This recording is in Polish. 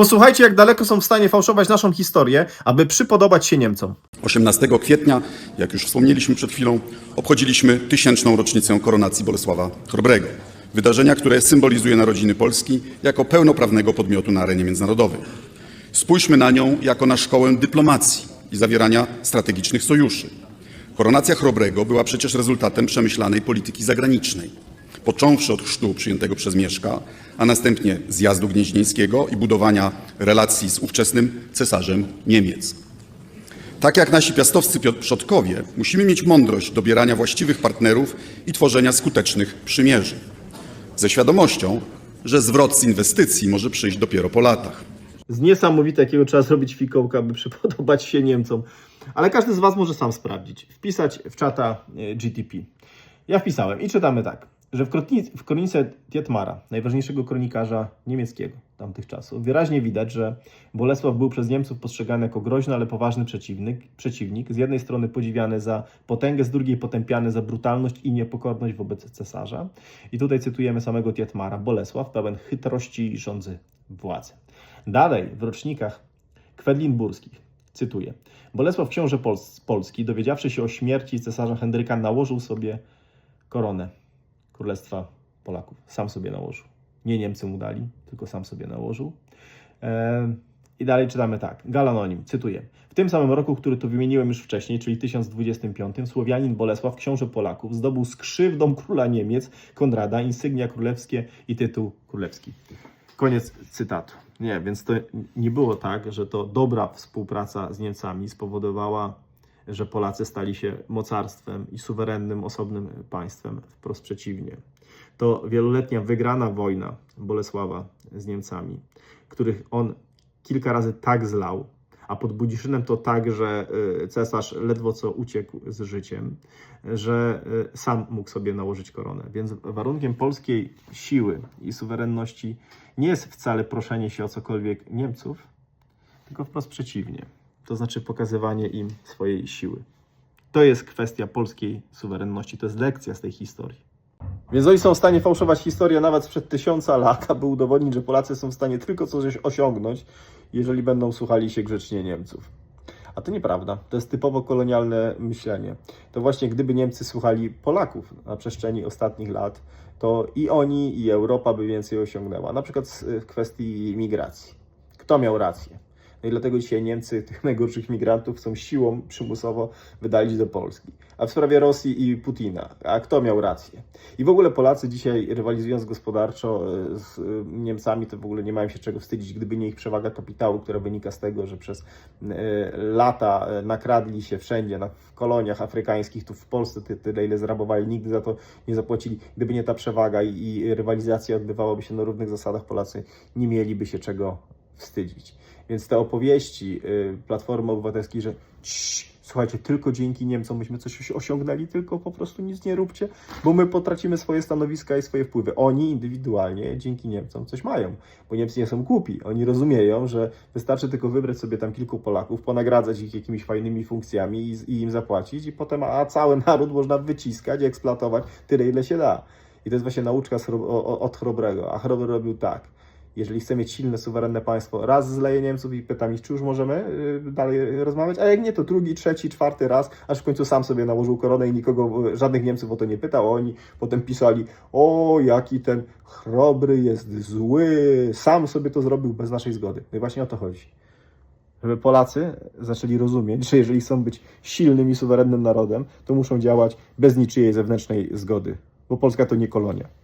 Posłuchajcie, jak daleko są w stanie fałszować naszą historię, aby przypodobać się Niemcom. 18 kwietnia, jak już wspomnieliśmy przed chwilą, obchodziliśmy tysięczną rocznicę koronacji Bolesława Chrobrego. Wydarzenia, które symbolizuje narodziny Polski jako pełnoprawnego podmiotu na arenie międzynarodowej. Spójrzmy na nią jako na szkołę dyplomacji i zawierania strategicznych sojuszy. Koronacja Chrobrego była przecież rezultatem przemyślanej polityki zagranicznej. Począwszy od chrztu przyjętego przez Mieszka, a następnie zjazdu gnieźnieńskiego i budowania relacji z ówczesnym cesarzem Niemiec. Tak jak nasi piastowscy przodkowie, musimy mieć mądrość dobierania właściwych partnerów i tworzenia skutecznych przymierzy. Ze świadomością, że zwrot z inwestycji może przyjść dopiero po latach. Z niesamowite, jakiego trzeba zrobić fikołka, aby przypodobać się Niemcom. Ale każdy z Was może sam sprawdzić. Wpisać w czata e, GTP. Ja wpisałem i czytamy tak, że w, kronice Dietmara, najważniejszego kronikarza niemieckiego tamtych czasów, wyraźnie widać, że Bolesław był przez Niemców postrzegany jako groźny, ale poważny przeciwnik, przeciwnik. Z jednej strony podziwiany za potęgę, z drugiej potępiany za brutalność i niepokorność wobec cesarza. I tutaj cytujemy samego Dietmara. Bolesław pełen chytrości i rządzy władzy. Dalej, w rocznikach kwedlinburskich, cytuję. Bolesław książę Pols- Polski, dowiedziawszy się o śmierci cesarza Henryka, nałożył sobie koronę Królestwa Polaków. Sam sobie nałożył. Nie Niemcy mu dali, tylko sam sobie nałożył. Ehm, I dalej czytamy tak. Galanonim, cytuję. W tym samym roku, który tu wymieniłem już wcześniej, czyli 1025, Słowianin Bolesław, książę Polaków, zdobył z krzywdą króla Niemiec, Konrada, insygnia królewskie i tytuł królewski. Koniec cytatu. Nie, więc to nie było tak, że to dobra współpraca z Niemcami spowodowała, że Polacy stali się mocarstwem i suwerennym, osobnym państwem. Wprost przeciwnie. To wieloletnia wygrana wojna Bolesława z Niemcami, których on kilka razy tak zlał, a pod Budziszynem to tak, że y, cesarz ledwo co uciekł z życiem, że y, sam mógł sobie nałożyć koronę. Więc warunkiem polskiej siły i suwerenności nie jest wcale proszenie się o cokolwiek Niemców, tylko wprost przeciwnie. To znaczy pokazywanie im swojej siły. To jest kwestia polskiej suwerenności, to jest lekcja z tej historii. Więc oni są w stanie fałszować historię nawet sprzed tysiąca lat, aby udowodnić, że Polacy są w stanie tylko coś osiągnąć, jeżeli będą słuchali się grzecznie Niemców. A to nieprawda. To jest typowo kolonialne myślenie. To właśnie gdyby Niemcy słuchali Polaków na przestrzeni ostatnich lat, to i oni, i Europa by więcej osiągnęła. Na przykład z- w kwestii migracji. Kto miał rację? No i dlatego dzisiaj Niemcy tych najgorszych migrantów chcą siłą przymusowo wydalić do Polski. A w sprawie Rosji i Putina, a kto miał rację? I w ogóle Polacy dzisiaj rywalizując gospodarczo e, z e, Niemcami, to w ogóle nie mają się czego wstydzić, gdyby nie ich przewaga kapitału, która wynika z tego, że przez e, lata nakradli się wszędzie, na, w koloniach afrykańskich, tu w Polsce ty- tyle, ile zrabowali, nigdy za to nie zapłacili. Gdyby nie ta przewaga i, i rywalizacja odbywałaby się na równych zasadach, Polacy nie mieliby się czego wstydzić. Więc te opowieści y, Platformy Obywatelskiej, że "Cii, słuchajcie, tylko dzięki Niemcom myśmy coś osi- osiągnęli, tylko po prostu nic nie róbcie, bo my potracimy swoje stanowiska i swoje wpływy. Oni indywidualnie dzięki Niemcom coś mają, bo Niemcy nie są głupi. Oni rozumieją, że wystarczy tylko wybrać sobie tam kilku Polaków, ponagradzać ich jakimiś fajnymi funkcjami i, i im zapłacić i potem, a cały naród można wyciskać, eksploatować tyle, ile się da. I to jest właśnie nauczka od Chrobrego. A Chrobry robił tak. Jeżeli chce mieć silne, suwerenne państwo, raz zleje Niemców i pytam ich, czy już możemy y, dalej rozmawiać, a jak nie, to drugi, trzeci, czwarty raz, aż w końcu sam sobie nałożył koronę i nikogo, y, żadnych Niemców o to nie pytał. Oni potem pisali, o jaki ten chrobry jest zły, sam sobie to zrobił bez naszej zgody. No i właśnie o to chodzi. Żeby Polacy zaczęli rozumieć, że jeżeli chcą być silnym i suwerennym narodem, to muszą działać bez niczyjej zewnętrznej zgody, bo Polska to nie kolonia.